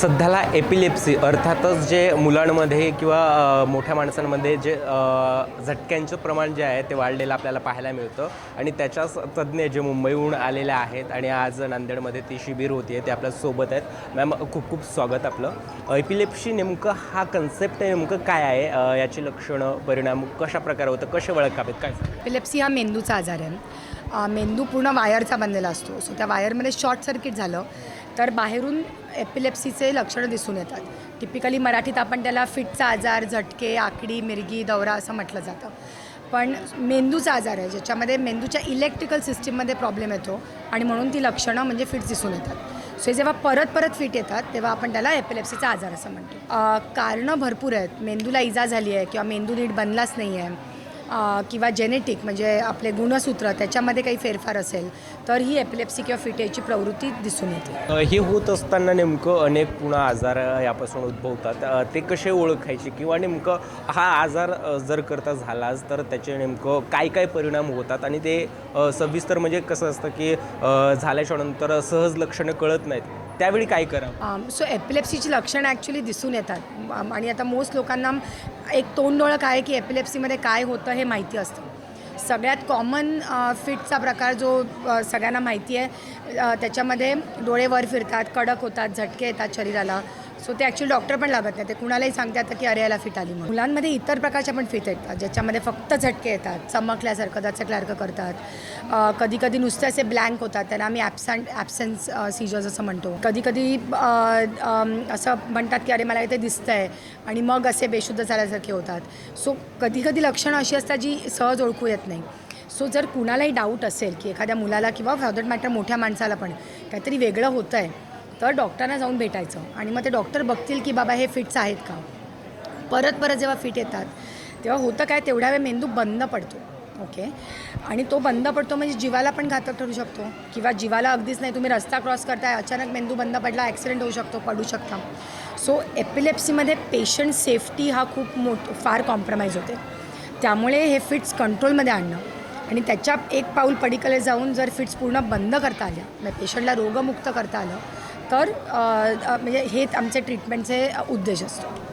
सध्याला एपिलेप्सी अर्थातच जे मुलांमध्ये किंवा मोठ्या माणसांमध्ये जे झटक्यांचं प्रमाण जे आहे ते वाढलेलं आपल्याला पाहायला मिळतं. आणि त्याच्याच तज्ज्ञ जे मुंबईहून आलेले आहेत आणि आज नांदेडमध्ये ती शिबिर होती आहे ते आपल्यासोबत आहेत. मॅम खूप खूप स्वागत आपलं. एपिलेप्सी नेमकं हा कन्सेप्ट नेमकं काय आहे? याची लक्षणं परिणाम कशा प्रकारे होतं कसे ओळखावेत काय एपिलेप्सी हा मेंदूचा आजार आहे. मेंदू पूर्ण वायरचा बनलेला असतो. सो त्या वायरमध्ये शॉर्ट सर्किट झालं. तर बाहेरून एपिलेप्सीचे लक्षणं दिसून येतात. टिपिकली मराठीत आपण त्याला फिटचा आजार झटके आकडी मिरगी दौरा असं म्हटलं जातं. पण मेंदूचा आजार आहे ज्याच्यामध्ये मेंदूच्या इलेक्ट्रिकल सिस्टीममध्ये प्रॉब्लेम येतो आणि म्हणून ती लक्षणं म्हणजे फिट्स दिसून येतात. सो जेव्हा परत परत फिट येतात तेव्हा आपण त्याला एपिलेप्सीचा आजार असं म्हणतो. कारणं भरपूर आहेत. मेंदूला इजा झाली आहे किंवा मेंदू नीट बनलाच नाही आहे किंवा जेनेटिक म्हणजे आपले गुणसूत्र त्याच्यामध्ये काही फेरफार असेल तर ही एपिलेप्सी किंवा फिट याची प्रवृत्ती दिसून येते. हे होत असताना नेमकं अनेक पुन्हा आजार यापासून उद्भवतात. ते कसे ओळखायचे किंवा नेमकं हा आजार जर करता झालाच तर त्याचे नेमकं काय काय परिणाम होतात? आणि ते सविस्तर म्हणजे कसं असतं की झाल्याच्यानंतर सहज लक्षणं कळत नाहीत. त्यावेळी काय करावं? सो एपिलेप्सीची लक्षणं ॲक्च्युली दिसून येतात. आणि आता मोस्ट लोकांना एक तोंड ओळख आहे की एपिलेप्सीमध्ये काय होतं हे माहिती असतं. सगळ्यात कॉमन फिटचा प्रकार जो सगळ्यांना माहिती आहे त्याच्यामध्ये डोळे वर फिरतात कडक होतात झटके येतात शरीराला. सो ते ॲक्च्युली डॉक्टर पण लागत नाही. ते कुणालाही सांगतात की अरे याला फिट आली म्हणून. मुलांमध्ये इतर प्रकारच्या पण फिट येतात. ज्याच्यामध्ये फक्त झटके येतात. चमकल्यासारखं दचकल्यासारखं करतात. कधी कधी नुसते असे ब्लँक होतात. त्यांना आम्ही ॲबसंट ॲबसेन्स सीजर्स असं म्हणतो. कधी कधी असं म्हणतात की अरे मला इथे दिसतं आहे आणि मग असे बेशुद्ध झाल्यासारखे होतात. सो कधी कधी लक्षणं अशी असतात जी सहज ओळखू येत नाही. सो जर कुणालाही डाऊट असेल की एखाद्या मुलाला किंवा फॉर दॅट मॅटर मोठ्या माणसाला पण काहीतरी वेगळं होतं आहे तर डॉक्टरांना जाऊन भेटायचं. आणि मग ते डॉक्टर बघतील की बाबा हे फिट्स आहेत का? परत परत जेव्हा फिट येतात तेव्हा होतं काय? तेवढ्या वेळ मेंदू बंद पडतो. ओके आणि तो बंद पडतो म्हणजे जीवाला पण घातक ठरू शकतो. किंवा जीवाला अगदीच नाही तुम्ही रस्ता क्रॉस करताय अचानक मेंदू बंद पडला ॲक्सिडेंट होऊ शकतो पडू शकता. सो एपिलेप्सीमध्ये पेशंट सेफ्टी हा खूप मोठ फार कॉम्प्रोमाइज होते. त्यामुळे हे फिट्स कंट्रोलमध्ये आणणं. आणि त्याच्या एक पाऊल पडीकडे जाऊन जर फिट्स पूर्ण बंद करता आल्या म्हणजे पेशंटला रोगमुक्त करता आलं तर म्हणजे हे आमचे ट्रीटमेंटचे उद्देश असतो.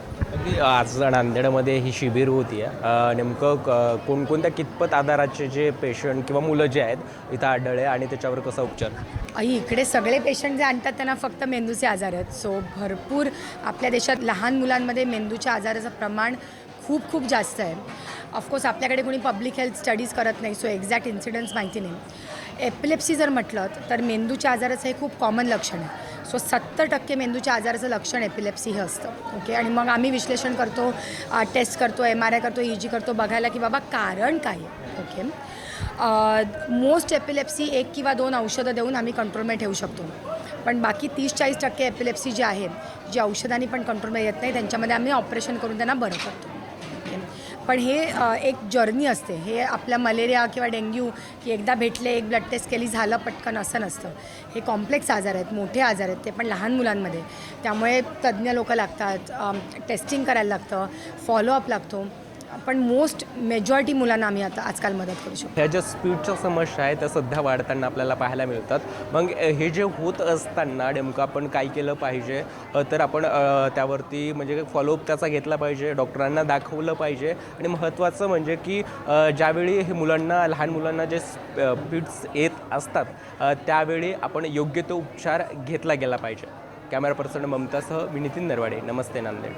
आज नांदेडमध्ये ही शिबिर होती. आहे नेमकं क- कोणकोणत्या कितपत आधाराचे जे पेशंट किंवा मुलं जे आहेत इथं आढळले आणि त्याच्यावर कसा उपचार? आई इकडे सगळे पेशंट जे आणतात त्यांना फक्त मेंदूचे आजार आहेत. सो भरपूर आपल्या देशात लहान मुलांमध्ये मेंदूच्या आजाराचं प्रमाण खूप खूप जास्त आहे. ऑफकोर्स आपल्याकडे कोणी पब्लिक हेल्थ स्टडीज करत नाही सो एक्झॅक्ट इन्सिडन्स माहिती नाही. एपिलेप्सी जर म्हटलं तर मेंदूच्या आजाराचं हे खूप कॉमन लक्षण आहे. सो सत्तर टक्के मेंदूच्या आजाराचं लक्षण एपिलेप्सी हे असतं. ओके आणि मग आम्ही विश्लेषण करतो टेस्ट करतो एम आर आय करतो ई जी करतो बघायला की बाबा कारण काय आहे. ओके मोस्ट एपिलेप्सी एक किंवा दोन औषधं देऊन आम्ही कंट्रोलमध्ये ठेवू शकतो. पण बाकी तीस चाळीस टक्के एपिलेप्सी जी आहे जी औषधांनी पण कंट्रोलमध्ये येत नाही त्यांच्यामध्ये आम्ही ऑपरेशन करून त्यांना बरं करतो. पण हे एक जर्नी असते. हे आपल्या मलेरिया किंवा डेंग्यू की एकदा भेटले एक ब्लड टेस्ट केली झालं पटकन असं नसतं. हे कॉम्प्लेक्स आजार आहेत मोठे आजार आहेत. ते पण लहान मुलांमध्ये. त्यामुळे तज्ज्ञ लोक लागतात टेस्टिंग करायला लागतं फॉलोअप लागतो. पण मोस्ट मेजॉरिटी मुलांना आम्ही आता आजकाल मदत करू शकतो. ह्या ज्या स्पीडच्या समस्या आहेत त्या सध्या वाढताना आपल्याला पाहायला मिळतात. मग हे जे होत असताना नेमकं आपण काय केलं पाहिजे? तर आपण त्यावरती म्हणजे फॉलोअप त्याचा घेतला पाहिजे डॉक्टरांना दाखवलं पाहिजे. आणि महत्त्वाचं म्हणजे की ज्यावेळी हे मुलांना लहान मुलांना जे स्पीड्स येत असतात त्यावेळी आपण योग्य तो उपचार घेतला गेला पाहिजे. कॅमेरा पर्सन ममतासह मी नितीन नरवाडे. नमस्ते नांदेड.